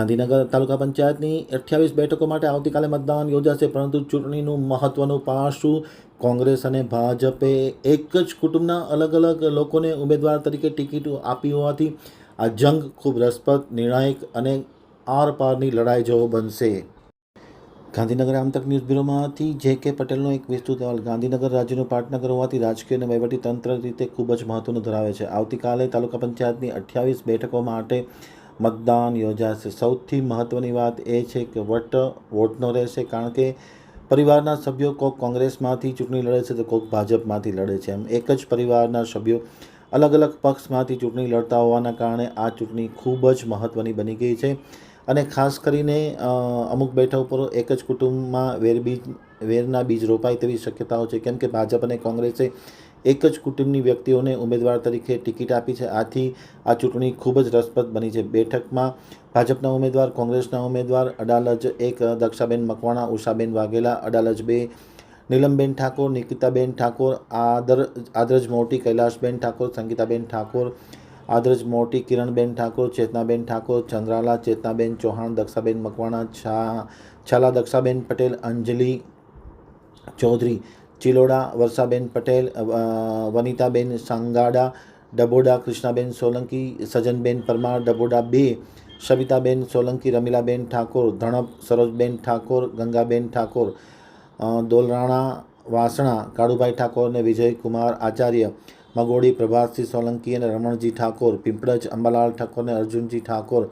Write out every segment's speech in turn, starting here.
ગાંધીનગર તાલુકા પંચાયતની અઠ્યાવીસ બેઠકો માટે આવતીકાલે મતદાન યોજાશે, પરંતુ ચૂંટણીનું મહત્વનું પાસું કોંગ્રેસ અને ભાજપે એક જ કુટુંબના અલગ અલગ લોકોને ઉમેદવાર તરીકે ટિકિટો આપી હોવાથી આ જંગ ખૂબ રસપ્રદ, નિર્ણાયક અને આરપારની લડાઈ જેવો બનશે. ગાંધીનગર આમતક ન્યૂઝ બ્યુરોમાંથી જે કે પટેલનો એક વિસ્તૃત અહેવાલ. ગાંધીનગર રાજ્યનું પાટનગર હોવાથી રાજકીય અને તંત્ર રીતે ખૂબ જ મહત્વનું ધરાવે છે. આવતીકાલે તાલુકા પંચાયતની અઠ્યાવીસ બેઠકો માટે મતદાન યોજાશે. સૌથી મહત્ત્વની વાત એ છે કે વટ વોટનો રહેશે કારણ કે પરિવારના સભ્યો કોઈક કોંગ્રેસમાંથી ચૂંટણી લડે છે તો કોઈક ભાજપમાંથી લડે છે. એમ એક જ પરિવારના સભ્યો અલગ અલગ પક્ષમાંથી ચૂંટણી લડતા હોવાના કારણે આ ચૂંટણી ખૂબ જ મહત્ત્વની બની ગઈ છે. અને ખાસ કરીને અમુક બેઠક ઉપર એક જ કુટુંબમાં વેરબીજ વેરના બીજ રોપાય તેવી શક્યતાઓ છે. કેમ કે ભાજપ અને કોંગ્રેસે એક જ કુટુંબની વ્યક્તિઓને ઉમેદવાર તરીકે ટિકિટ આપી છે. આથી આ ચૂંટણી ખૂબ જ રસપ્રદ બની છે. બેઠકમાં ભાજપના ઉમેદવાર, કોંગ્રેસના ઉમેદવાર, અડાલજ એક, દક્ષાબેન મકવાણા, ઉષાબેન વાઘેલા, અડાલજ બે, નીલમબેન ઠાકોર, નિકિતાબેન ઠાકોર, આદર, આદરજ મોટી, કૈલાશબેન ઠાકોર, સંગીતાબેન ઠાકોર, આદરજ મોટી, કિરણબેન ઠાકોર, ચેતનાબેન ઠાકોર, ચંદ્રાલા, ચેતનાબેન ચૌહાણ, દક્ષાબેન મકવાણા, છા, છાલા દક્ષાબેન પટેલ, અંજલિ ચૌધરી. ચિલોડા, વર્ષાબેન પટેલ વનિતાબેન સાંગાડા ડબોડા કૃષ્ણાબેન સોલંકી, સજનબેન પરમાર ડબોડા બે, સવિતાબેન સોલંકી, રમીલાબેન ઠાકોર, ધણપ, સરોજબેન ઠાકોર, ગંગાબેન ઠાકોર દોલરાણા વાસણા, કાળુભાઈ ઠાકોર અને વિજયકુમાર આચાર્ય મગોડી પ્રભાતસિંહ સોલંકી અને રમણજી ઠાકોર, પીંપળજ, અંબાલાલ ઠાકોર અને અર્જુનજી ઠાકોર,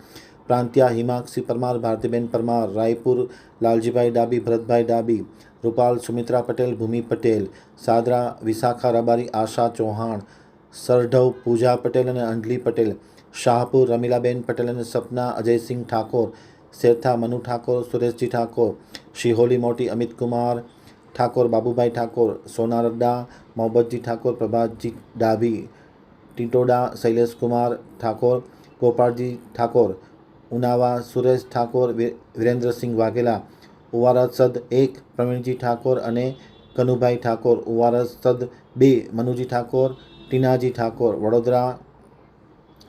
પ્રાંતિયા, હિમાક્ષી પરમાર, ભારતીબેન પરમાર, રાયપુર, લાલજીભાઈ ડાબી, ભરતભાઈ ડાબી રૂપાલ સુમિત્રા પટેલ, ભૂમિ પટેલ, સાદરા વિશાખા રબારી, આશા ચૌહાણ, સરઢવ પૂજા પટેલ અને અંજલી પટેલ, શાહપુર રમીલાબેન પટેલ અને સપના અજયસિંહ ઠાકોર, શેરથા મનુ ઠાકોર, સુરેશજી ઠાકોર, શિહોલી મોટી અમિત કુમાર ઠાકોર, બાબુભાઈ ઠાકોર, સોના રદ્દા મોહબ્બતજી ઠાકોર, પ્રભાતજી ડાભી, ટીટોડા શૈલેષકુમાર ઠાકોર, ગોપાળજી ઠાકોર, ઉનાવા સુરેશ ઠાકોર વિરેન્દ્રસિંહ વાઘેલા ઉવારસદ એક પ્રવીણજી ઠાકોર અને કનુભાઈ ઠાકોર. ઉવારસદ બે મનુજી ઠાકોર, ટીનાજી ઠાકોર, વડોદરા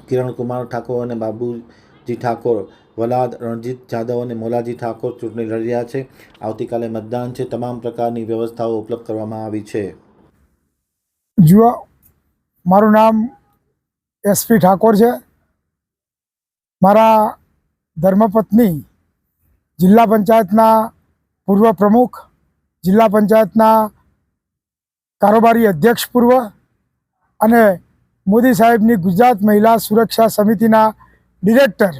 કિરણકુમાર ઠાકોર અને બાબુજી ઠાકોર. વલાદ, રણજીત જાદવ અને મોલાજી ઠાકોર ચૂંટણી લડી રહ્યા છે. આવતીકાલે મતદાન છે. તમામ પ્રકારની વ્યવસ્થાઓ ઉપલબ્ધ કરવામાં આવી છે. જુઓ, મારું નામ એસપી ઠાકોર છે. મારા ધર્મપત્ની જિલ્લા પંચાયતના પૂર્વ પ્રમુખ, જિલ્લા પંચાયતના કારોબારી અધ્યક્ષ પૂર્વ અને મોદી સાહેબની ગુજરાત મહિલા સુરક્ષા સમિતિના ડિરેક્ટર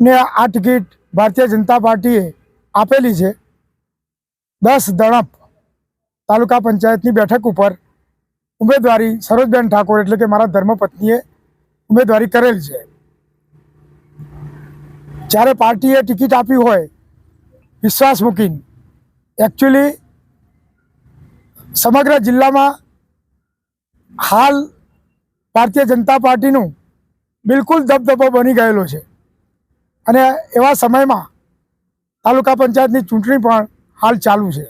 ને આ ટિકિટ ભારતીય જનતા પાર્ટીએ આપેલી છે. દસ દણપ તાલુકા પંચાયતની બેઠક ઉપર ઉમેદવારી સરોજબેન ઠાકોર એટલે કે મારા ધર્મપત્નીએ ઉમેદવારી કરેલ છે. જ્યારે પાર્ટીએ ટિકિટ આપી હોય, વિશ્વાસ મૂકીને. એકચ્યુઅલી સમગ્ર જિલ્લામાં હાલ ભારતીય જનતા પાર્ટીનું બિલકુલ દબદબો બની ગયેલો છે. અને એવા સમયમાં તાલુકા પંચાયતની ચૂંટણી પણ હાલ ચાલુ છે.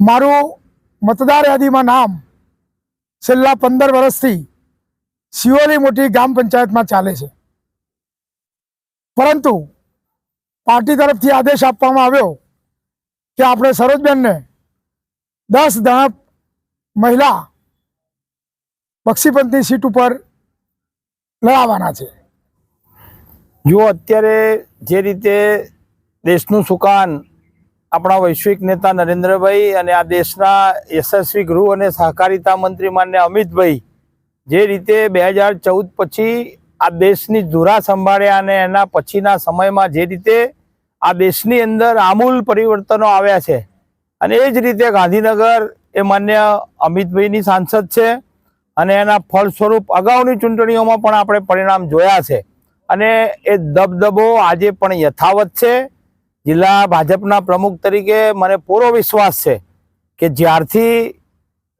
મારું મતદાર યાદીમાં નામ છેલ્લા પંદર વર્ષથી સિયોલી મોટી ગ્રામ પંચાયતમાં ચાલે છે. પરંતુ પાર્ટી તરફથી આદેશ આપવામાં આવ્યો કે આપણે સરોજબેનને દસ દણપ મહિલા બક્ષીપંથની સીટ ઉપર લડાવવાના છે. જો અત્યારે જે રીતે દેશનું સુકાન આપણા વૈશ્વિક નેતા નરેન્દ્રભાઈ અને આ દેશના યશસ્વી ગૃહ અને સહકારિતા મંત્રી માન્ય અમિતભાઈ જે રીતે બે હજાર ચૌદ પછી આ દેશની ધુરા સંભાળ્યા અને એના પછીના સમયમાં જે રીતે આ દેશની અંદર આમૂલ પરિવર્તનો આવ્યા છે. અને એ જ રીતે ગાંધીનગર એ માન્ય અમિતભાઈની સાંસદ છે અને એના ફળ સ્વરૂપ અગાઉની ચૂંટણીઓમાં પણ આપણે પરિણામ જોયા છે. અને એ દબદબો આજે પણ યથાવત છે. જિલ્લા ભાજપના પ્રમુખ તરીકે મને પૂરો વિશ્વાસ છે કે જ્યારથી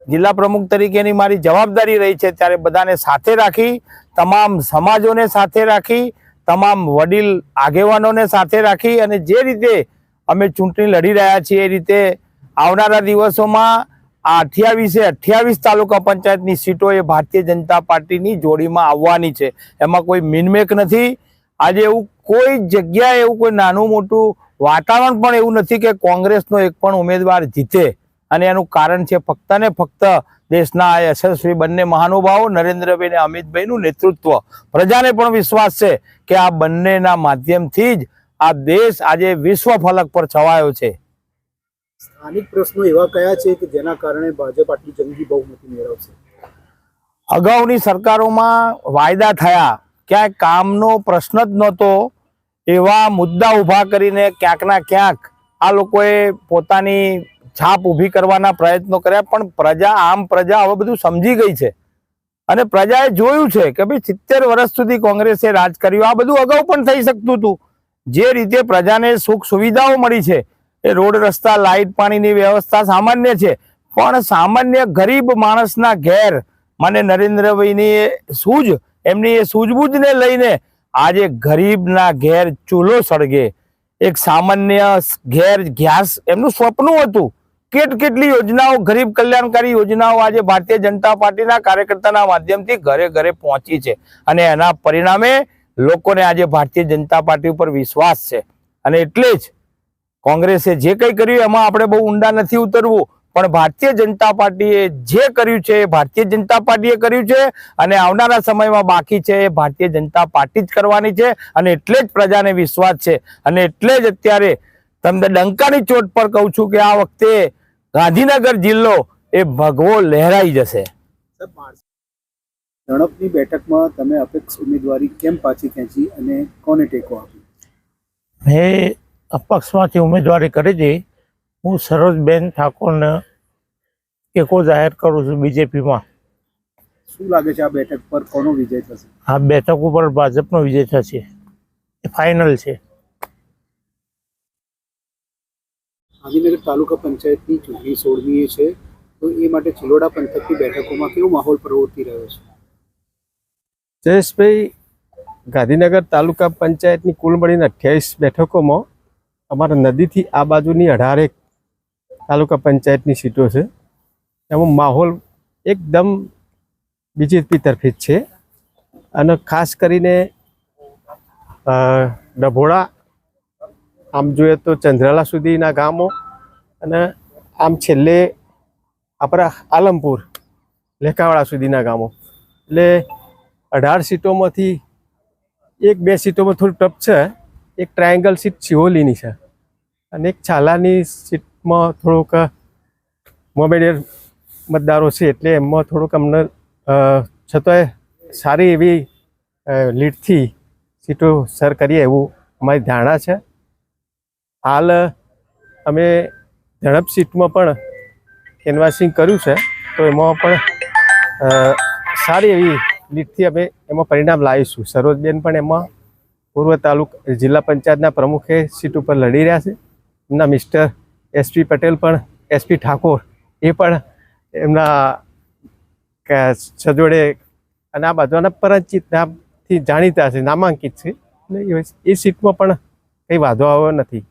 જિલ્લા પ્રમુખ તરીકેની મારી જવાબદારી રહી છે ત્યારે બધાને સાથે રાખી, તમામ સમાજોને સાથે રાખી, તમામ વડીલ આગેવાનોને સાથે રાખી અને જે રીતે અમે ચૂંટણી લડી રહ્યા છીએ એ રીતે આવનારા દિવસોમાં આ અઠ્યાવીસે અઠ્યાવીસ તાલુકા પંચાયતની સીટો એ ભારતીય જનતા પાર્ટીની જોડીમાં આવવાની છે. એમાં કોઈ મિનમેક નથી. આજે એવું કોઈ જગ્યાએ એવું કોઈ નાનું મોટું વાતાવરણ પણ એવું નથી કે કોંગ્રેસનો એક પણ ઉમેદવાર જીતે. અને એનું કારણ છે ફક્ત ને ફક્ત દેશના આ યશસ્વી બંને મહાનુભાવો નરેન્દ્રભાઈ અને અમિતભાઈનું નેતૃત્વ. પ્રજાને પણ વિશ્વાસ છે કે આ બંનેના માધ્યમથી જ આ દેશ આજે વિશ્વ ફલક પર છવાયો છે. સ્થાનિક પ્રશ્નો એવા કયા છે કે જેના કારણે ભાજપ આટલી જંગી બહુમતી મેળવશે? અગાઉની સરકારોમાં વાયદા થયા. ક્યાંય કામનો પ્રશ્ન જ નહોતો. એવા મુદ્દા ઊભા કરીને ક્યાંકના ક્યાંક આ લોકોએ પોતાની છાપ ઊભી કરવાના પ્રયત્નો કર્યા, પણ પ્રજા, આમ પ્રજા હવે બધું સમજી ગઈ છે. અને પ્રજાએ જોયું છે કે ભાઈ સિત્તેર વર્ષ સુધી કોંગ્રેસે રાજ કર્યું. આ બધું અગાઉ પણ થઈ શકતું હતું. જે રીતે પ્રજાને સુખ સુવિધાઓ મળી છે, એ રોડ રસ્તા, લાઇટ પાણીની વ્યવસ્થા સામાન્ય છે, પણ સામાન્ય ગરીબ માણસના ઘેર, મને નરેન્દ્રભાઈની સૂઝ, એમની એ સૂઝબૂઝને લઈને આજે ગરીબના ઘેર ચૂલો સળગે. એક સામાન્ય ઘેર ગેસ એમનું સ્વપ્ન હતું. કેટ કેટલી યોજનાઓ, ગરીબ કલ્યાણકારી યોજનાઓ આજે ભારતીય જનતા પાર્ટીના કાર્યકર્તાના માધ્યમથી ઘરે ઘરે પહોંચી છે. અને એના પરિણામે લોકોને આજે ભારતીય જનતા પાર્ટી ઉપર વિશ્વાસ છે. અને એટલે જ કોંગ્રેસે જે કંઈ કર્યું એમાં આપણે બહુ ઊંડા નથી ઉતરવું. પણ ભારતીય જનતા પાર્ટીએ જે કર્યું છે એ ભારતીય જનતા પાર્ટીએ કર્યું છે. અને આવનારા સમયમાં બાકી છે એ ભારતીય જનતા પાર્ટી જ કરવાની છે. અને એટલે જ પ્રજાને વિશ્વાસ છે. અને એટલે જ અત્યારે તમને ડંકાની ચોટ પર કહું છું કે આ વખતે ગાંધીનગર જિલ્લો એ ભગવો લહેરાઈ જશે. ઝડપની બેઠકમાં તમે અપેક્ષ ઉમેદવારી કેમ પાછી ખેંચી અને કોને ટેકો આપ્યો? મેં અપક્ષમાંથી ઉમેદવારી કરી હતી. હું સરોજબેન ઠાકોરને ટેકો જાહેર કરું છું બીજેપીમાં. શું લાગે છે આ બેઠક પર કોનો વિજય થશે? આ બેઠક ઉપર ભાજપનો વિજય થશે. એ ફાઇનલ છે. ગાંધીનગર તાલુકા પંચાયતની ચૂંટણી સોળમીએ છે, તો એ માટે ચિલોડા પંથકની બેઠકોમાં કેવો માહોલ પ્રવર્તી રહ્યો છે? જયેશભાઈ, ગાંધીનગર તાલુકા પંચાયતની કુલ મળીને અઠ્યાવીસ બેઠકોમાં અમારા નદીથી આ બાજુની અઢારેક તાલુકા પંચાયતની સીટો છે. એમાં માહોલ એકદમ બીજેપી તરફે જ છે. અને ખાસ કરીને ડભોળા આમ જોઈએ તો ચંદ્રાલા સુધીના ગામો અને આમ છેલ્લે આપણા આલમપુર લેકાવાડા સુધીના ગામો. એટલે અઢાર સીટોમાંથી એક બે સીટોમાં થોડું ટપ છે. એક ટ્રાયેંગલ સીટ સિહોલીની છે અને એક છાલાની સીટમાં થોડુંક મોમેડિયર મતદારો છે એટલે એમાં થોડુંક અમને છતાંય સારી એવી લીડથી સીટો સર કરીએ એવું અમારી ધારણા છે. હાલ, અમે ઝડપ સીટમાં પણ કેનવાસિંગ કર્યું છે. તો એમાં પણ સારી એવી લીડથી અમે એમાં પરિણામ લાવીશું. સરોજબેન પણ એમાં પૂર્વ તાલુકા, જિલ્લા પંચાયતના પ્રમુખે સીટ ઉપર લડી રહ્યા છે. એમના મિસ્ટર એસપી પટેલ પણ એસપી ઠાકોર એ પણ એમના સજોડે અને આ બાજુના પરિચિત નામથી જાણીતા છે, નામાંકિત છે. એટલે એ સીટમાં પણ કંઈ વાંધો આવ્યો નથી.